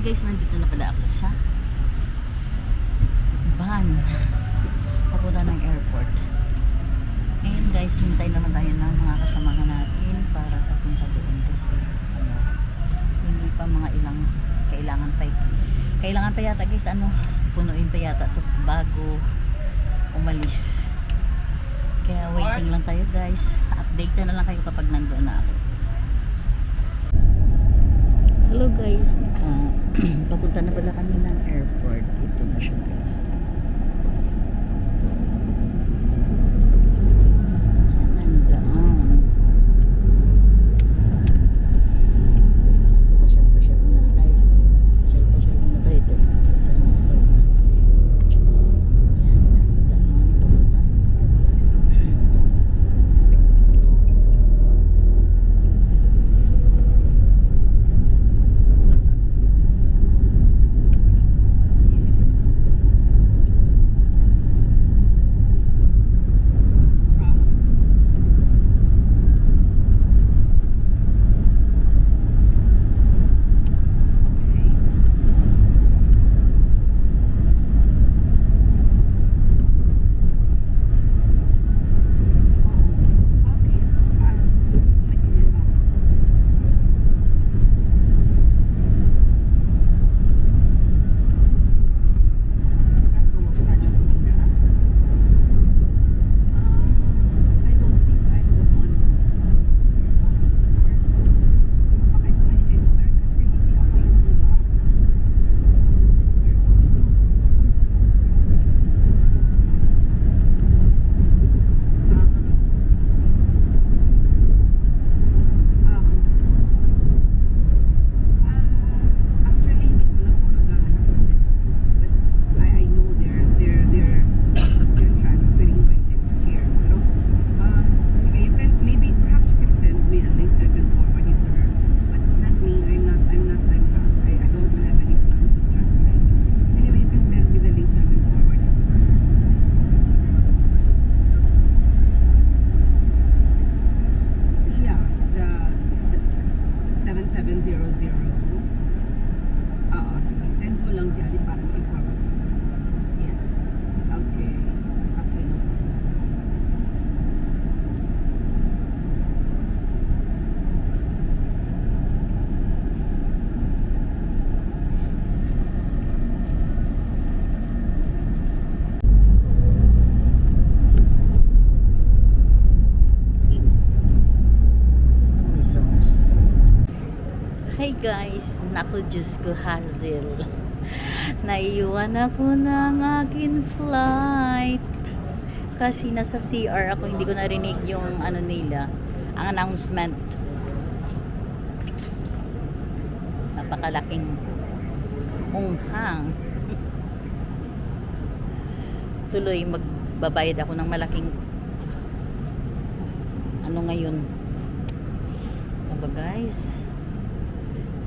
guys, nandito na pala ako sa van. Papunta ng airport. Ngayon guys, hintay naman tayo ng mga kasamahan natin para papunta doon kasi ano, hindi pa mga ilang kailangan pa kailangan pa yata guys ano punuin pa yata to bago umalis. Kaya waiting lang tayo guys. Update na lang kayo kapag nandoon na ako hello guys. Ah, papunta na pala kami ng airport Hi guys, naku Diyos ko Hazel. Naiiwan ako ng akin flight. Kasi nasa CR ako, hindi ko narinig yung ano nila, ang announcement. Napakalaking unghang. Tuloy, magbabayad ako ng malaking ano ngayon ano ba guys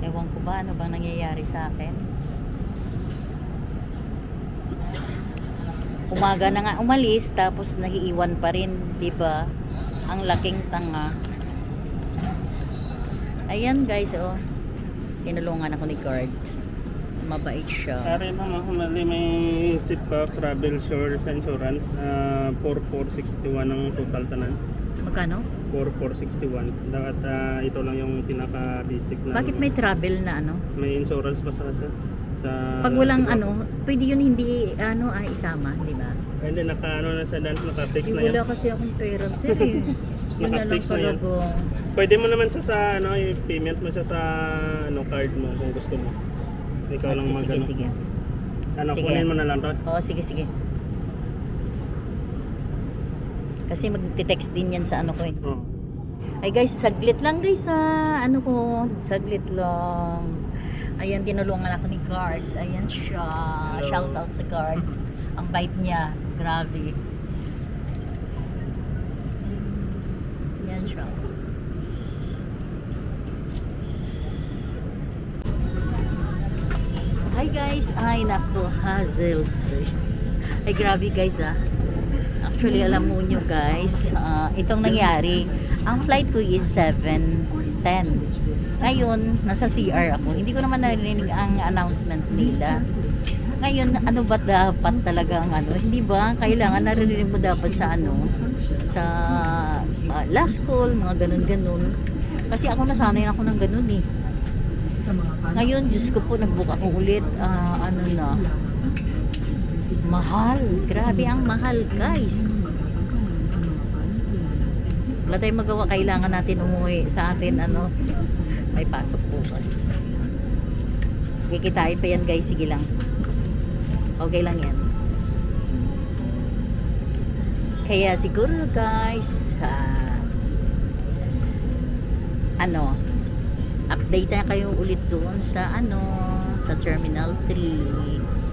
ewan ko ba ano bang nangyayari sa akin? Umaga na nga umalis tapos nahiiwan pa rin di ba? Ang laking tanga. Ayan guys oh. Tinulungan ako ni guard mabait siya. Pare ma'am, ako mali may SIPA Travel Shores Insurance ah, 4461 ang total tanan. Magkano? 4461. Dapat ah, ito lang yung pinaka-basic na bakit may travel na ano? may insurance pa sa sa, pag walang ano pwede yun hindi ano ah, isama di ba? Hindi naka ano na sa dance naka-fix na yan. wala kasi akong pera. Sir, eh. Lang Naka-fix na yan. Pwede mo naman sa sa ano, i-payment mo siya sa ano card mo kung gusto mo. Ikaw lang Okay, mag sige, ano. sige. Ano, Sige. kunin mo na lang to. Oo, sige, sige. Kasi magte-text din yan sa ano ko eh. Oh. Ay guys, saglit lang guys sa ano ko. Saglit lang. Ayan, tinulungan ako ni Guard. Ayan siya. Hello. Shout out sa Guard. Ang bait niya. Grabe. Yan siya. Hi guys! Ay nako, Hazel. Ay grabe guys ah. Actually alam mo nyo guys, ah, itong nangyari, ang flight ko is 7.10. Ngayon, nasa CR ako. Hindi ko naman narinig ang announcement nila. Ngayon, ano ba dapat talaga ang ano? Hindi ba? Kailangan narinig mo dapat sa ano? Sa ah, last call, mga ganun-ganun. Kasi ako nasanay ako ng ganun eh. Ngayon, Diyos ko po, nagbook ako ulit. Ah, ano na? Mahal. Grabe ang mahal, guys. Wala tayong magawa. Kailangan natin umuwi sa atin, ano, may pasok bukas. Kikitain pa yan, guys. Sige lang. Okay lang yan. Kaya siguro, guys, ah, ano, update na kayo ulit doon sa ano, sa Terminal 3.